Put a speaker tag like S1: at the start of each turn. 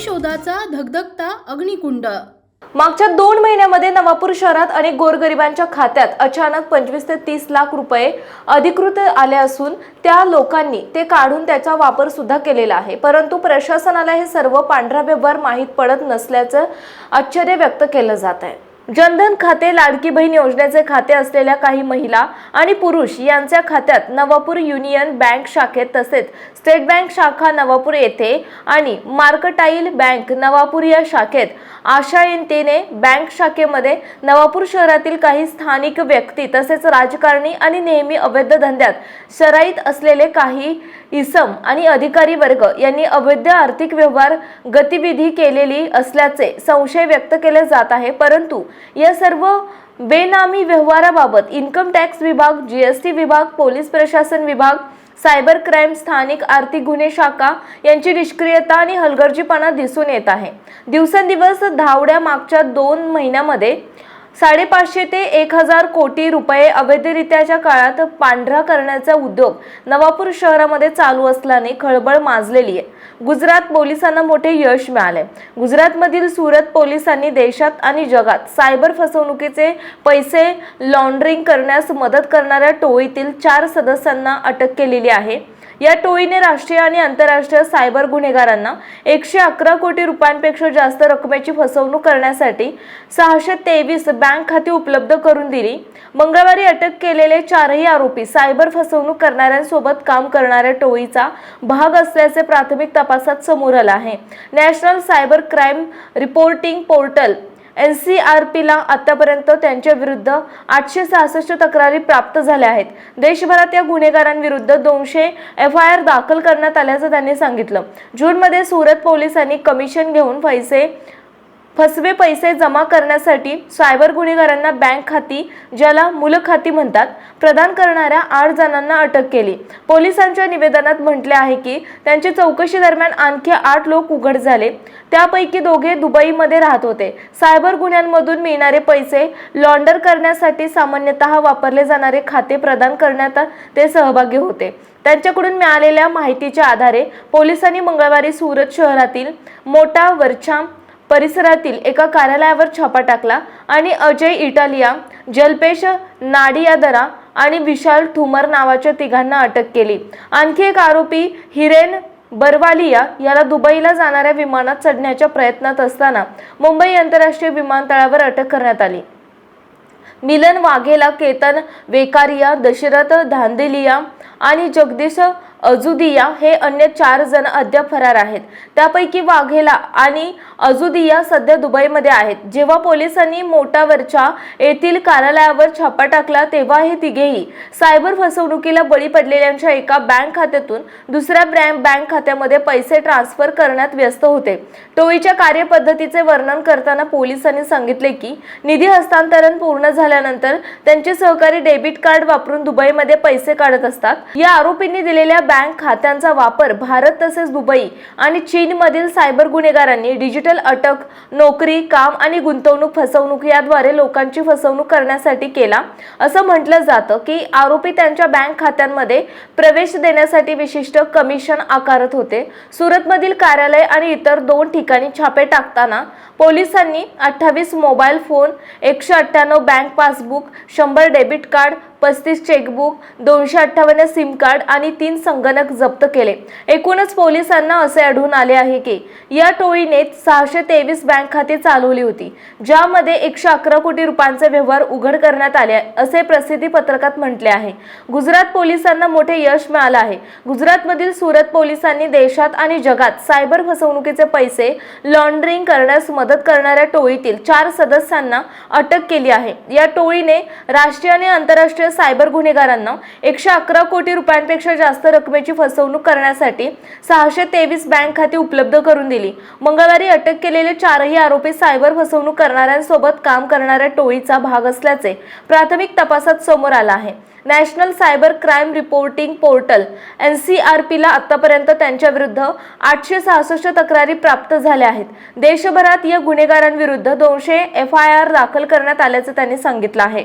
S1: शोधाचा धगधगता अग्निकुंड.
S2: मागच्या दोन महिन्यामध्ये नवापूर शहरात अनेक गोरगरिबांच्या खात्यात अचानक पंचवीस ते तीस लाख रुपये अधिकृत आले असून त्या लोकांनी ते काढून त्याचा वापर सुद्धा केलेला आहे. परंतु प्रशासनाला हे सर्व पांढरा व्यवहार माहीत पडत नसल्याचं आश्चर्य व्यक्त केलं जात आहे. जनधन खाते लाडकी बहीण योजनेचे खाते असलेल्या काही महिला आणि पुरुष यांच्या खात्यात नवापूर युनियन बँक शाखेत तसेच स्टेट बँक शाखा नवापूर येथे आणि मार्कटाईल बँक नवापूर या शाखेत आशायंतेने बँक शाखेमध्ये नवापूर शहरातील काही स्थानिक व्यक्ती तसेच राजकारणी आणि नेहमी अवैध धंद्यात शराईत असलेले काही इसम आणि अधिकारी वर्ग यांनी अवैध आर्थिक व्यवहार गतिविधी केलेली असल्याचे संशय व्यक्त केले जात आहे. परंतु या सर्व बेनामी व्यवहाराबाबत इन्कम टॅक्स विभाग जीएसटी विभाग पोलीस प्रशासन विभाग सायबर क्राईम स्थानिक आर्थिक गुन्हे शाखा यांची निष्क्रियता आणि हलगर्जीपणा दिसून येत आहे. दिवसेंदिवस धावड्या मागच्या दोन महिन्यामध्ये साडेपाचशे ते एक हजार कोटी रुपये अवैधरित्याच्या काळात पांढरा करण्याचा उद्योग नवापूर शहरामध्ये चालू असल्याने खळबळ माजलेली आहे. गुजरात पोलिसांना मोठे यश मिळाले गुजरातमधील सुरत पोलिसांनी देशात आणि जगात सायबर फसवणुकीचे पैसे लॉन्ड्रिंग करण्यास मदत करणाऱ्या टोळीतील चार सदस्यांना अटक केलेली आहे. या टोळीने राष्ट्रीय आणि आंतरराष्ट्रीय सायबर गुन्हेगारांना एकशे अकरा कोटी रुपयांपेक्षा जास्त रकमेची फसवणूक करण्यासाठी सहाशे तेवीस बँक खाती उपलब्ध करून दिली. मंगळवारी अटक केलेले चारही आरोपी सायबर फसवणूक करणाऱ्यांसोबत काम करणाऱ्या टोळीचा भाग असल्याचे प्राथमिक तपासात समोर आलं आहे. National cyber crime reporting portal N C R पीला आतापर्यंत त्यांच्या विरुद्ध आठशे सहासष्ट तक्रारी प्राप्त झाल्या आहेत. देशभरात या गुन्हेगारांविरुद्ध दोनशे एफ आय आर दाखल करण्यात आल्याचं त्यांनी सांगितलं. जूनमध्ये सुरत पोलिसांनी कमिशन घेऊन पैसे फसवे पैसे जमा करण्यासाठी सायबर गुन्हेगारांना बँक खाती ज्याला मुलखाती म्हणतात प्रदान करणाऱ्या आठ जणांना अटक केली. पोलिसांच्या निवेदनात म्हटले आहे की त्यांची चौकशी दरम्यान आणखी आठ लोक उघड झाले. त्यापैकी दोघे दुबईमध्ये राहत होते. सायबर गुन्ह्यांमधून मिळणारे पैसे लॉन्डर करण्यासाठी सामान्यतः वापरले जाणारे खाते प्रदान करण्यात ते सहभागी होते. त्यांच्याकडून मिळालेल्या माहितीच्या आधारे पोलिसांनी मंगळवारी सुरत शहरातील मोठा वरछाम परिसरातील एका कार्यालयावर छापा टाकला आणि अजय इटालिया जल्पेश नाडियादरा आणि विशाल ठुमर नावाच्या तिघांना अटक केली. आणखी एक आरोपी हिरेन बरवालिया याला दुबईला जाणाऱ्या विमानात चढण्याच्या प्रयत्नात असताना मुंबई आंतरराष्ट्रीय विमानतळावर अटक करण्यात आली. मिलन वाघेला केतन वेकारिया दशरथ धांदेलिया आणि जगदीश अजुदिया हे अन्य चार जण अद्याप फरार आहेत. त्यापैकी वाघेला आणि अजुदिया सध्या दुबईमध्ये आहेत. जेव्हा पोलिसांनी मोटावरच्या येथील कार्यालयावर छापा टाकला तेव्हा हे तिघेही सायबर फसवणुकीला बळी पडलेल्यांच्या एका बँक खात्यातून दुसऱ्या ब्रँक बँक खात्यामध्ये पैसे ट्रान्सफर करण्यात व्यस्त होते. टोळीच्या कार्यपद्धतीचे वर्णन करताना पोलिसांनी सांगितले की निधी हस्तांतरण पूर्ण झाल्यानंतर त्यांचे सहकारी डेबिट कार्ड वापरून दुबईमध्ये पैसे काढत असतात. या आरोपींनी दिलेल्या बँक खात्यांचा वापर भारत तसेच दुबई आणि चीनमधील सायबर गुन्हेगारांनी डिजिटल अटक नोकरी काम आणि गुंतवणूक फसवणूक याद्वारे लोकांची फसवणूक करण्यासाठी केला. असं म्हटलं जातं की आरोपी त्यांच्या बँक खात्यांमध्ये प्रवेश देण्यासाठी विशिष्ट कमिशन आकारत होते. सुरतमधील कार्यालय आणि इतर दोन ठिकाणी छापे टाकताना पोलिसांनी अठ्ठावीस मोबाईल फोन एकशे अठ्ठ्याण्णव बँक पासबुक शंभर डेबिट कार्ड पस्तीस चेकबुक दोनशे अठ्ठावन्न सिम कार्ड आणि तीन संगणक जप्त केले. एकूणच पोलिसांना असे आढळून आले आहे की या टोळीने सहाशे तेवीस बँक खाती चालवली होती ज्यामध्ये एकशे अकरा कोटी रुपयांचे व्यवहार उघड करण्यात आले असे प्रसिद्धी पत्रकात म्हटले आहे. गुजरात पोलिसांना मोठे यश मिळालं आहे. गुजरातमधील सुरत पोलिसांनी देशात आणि जगात सायबर फसवणुकीचे पैसे लॉन्ड्रिंग करण्यास मदत करणाऱ्या टोळीतील चार सदस्यांना अटक केली आहे. या टोळीने राष्ट्रीय आणि आंतरराष्ट्रीय सायबर गुन्हेगारांना एकशे अकरा कोटी रुपयांपेक्षा जास्त रकमेची फसवणूक करण्यासाठी सहाशे तेवीस बँक खाती उपलब्ध करून दिली. मंगळवारी अटक केलेले चारही आरोपी सायबर फसवणूक करणाऱ्यांसोबत काम करणाऱ्या टोळीचा भाग असल्याचे प्राथमिक तपासात समोर आलं आहे. National cyber crime reporting portal N C R पीला आतापर्यंत त्यांच्या विरुद्ध आठशे सहासष्ट तक्रारी प्राप्त झाल्या आहेत. देशभरात या गुन्हेगारांविरुद्ध दोनशे एफ आय आर दाखल करण्यात आल्याचं त्यांनी सांगितलं आहे.